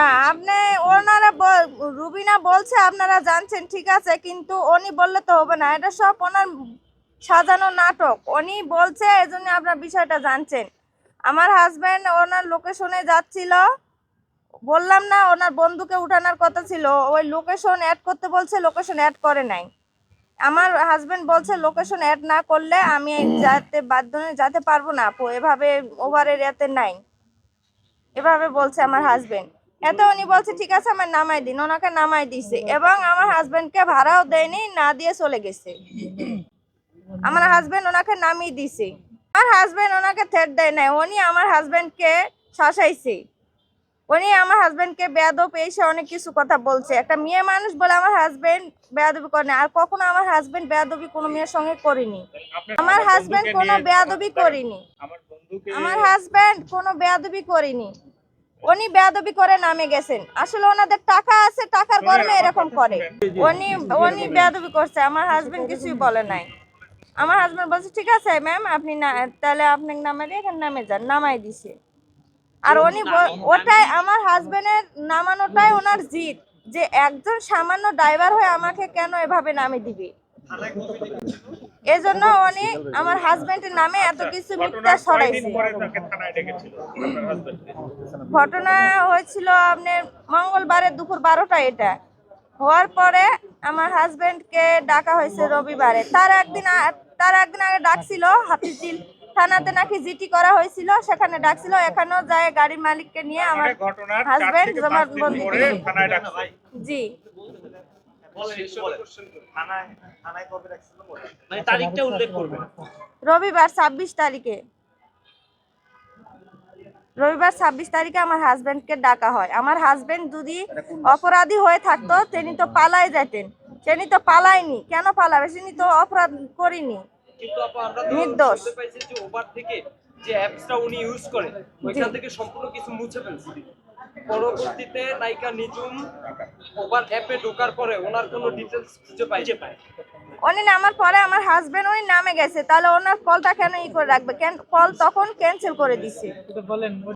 না, আপনি ওনারা রুবিনা বলছে আপনারা জানছেন, ঠিক আছে, কিন্তু উনি বললে তো হবে না, এটা সব ওনার সাজানো নাটক, উনি বলছে এই জন্য আপনার বিষয়টা জানছেন। আমার হাজব্যান্ড ওনার লোকেশনে যাচ্ছিল, বললাম না, ওনার বন্ধুকে উঠানোর কথা ছিল, ওই লোকেশন অ্যাড করতে বলছে লোকেশন অ্যাড করে নাই। আমার হাজবেন্ড বলছে লোকেশন অ্যাড না করলে আমি যাতে বাধ্য যেতে পারব না এভাবে ওভারের এতে নাই। এভাবে বলছে আমার হাজবেন্ড এত উনি বলছে ঠিক আছে আমার নামাই দিন। ওনাকে নামাই দিছে। এবং আমার হাজবেন্ডকে ভাড়াও দেয়নি না দিয়ে চলে গেছে। আমার হাজবেন্ড ওনাকে নামিয়ে দিছে। আমার হাজবেন্ড ওনাকে থেট দেয় নাই। উনি আমার হাজবেন্ডকে শাসাইছে। উনি আমার হাজবেন্ডকে বেয়াদব এসে অনেক কিছু কথা বলছে। একটা মেয়ে মানুষ বলে আমার হাজবেন্ড বেয়াদবি করে না আর কখনো আমার হাজবেন্ড বেয়াদবি কোনো মেয়ের সঙ্গে করিনি। আমার হাজবেন্ড কোনো বেয়াদবি করিনি। আমার হাজবেন্ড কোনো বেয়াদবি করিনি। উনি বেয়াদবি করে নামে গেছেন। আসলে ওনাদের টাকা আছে টাকার গরমে এরকম করে। উনি উনি বেয়াদবি করছে আমার হাজবেন্ড কিছুই বলে নাই। আমার হাজবেন্ড বলছে ঠিক আছে ম্যাম আপনি না তাহলে আপনি নামে দিয়ে এখানে নামে যান নামাই দিছে। আর উনি ওটাই আমার হাজবেন্ডের নামানোটাই ওনার জিত যে একজন সামান্য ড্রাইভার হয়ে আমাকে কেন এভাবে নামে দিবে? এজন্য উনি আমার হাজবেন্ডের নামে এত কিছু মিথ্যা ছড়াইছে? ঘটনা হয়েছিল আপনার মঙ্গলবারে দুপুর বারোটা এটা হওয়ার পরে আমার হাজবেন্ডকে ডাকা হয়েছে রবিবারে তার একদিন তার একদিন আগে ডাকছিল হাতিঝিল থানাতে নাকি জিটি করা হয়েছিল সেখানে ডাকছিল এখানেও যায় গাড়ির মালিককে নিয়ে আমার ঘটনার চার husband থেকে জমা পাঁচ দিন বন্দি পরে দিয়েছে। থানায় ডাকছে জি রবিবার ছাব্বিশ তারিখে। রবিবার ছাব্বিশ তারিখে আমার হাজবেন্ডকে ডাকা হয়। আমার হাজবেন্ড যদি অপরাধী হয়ে থাকতো তিনি তো পালাই যেতেন তিনি তো পালায়নি। কেন পালাবে? তিনি তো অপরাধ করিনি। নির্দোষ। যে থেকে যে অ্যাপসটা উনি ইউজ করেন ওইখান থেকে সম্পূর্ণ কিছু মুছে ফেলছে। পরবর্তীতে নায়িকা নিজুম ওভার অ্যাপে ঢোকার পরে ওনার কোনো ডিটেলস খুঁজে পাইছে পায়। উনি নামার পরে আমার হাজবেন্ড উনি নামে গেছে তাহলে ওনার কলটা কেন ই করে রাখবে? কেন কল তখন ক্যান্সেল করে দিছে।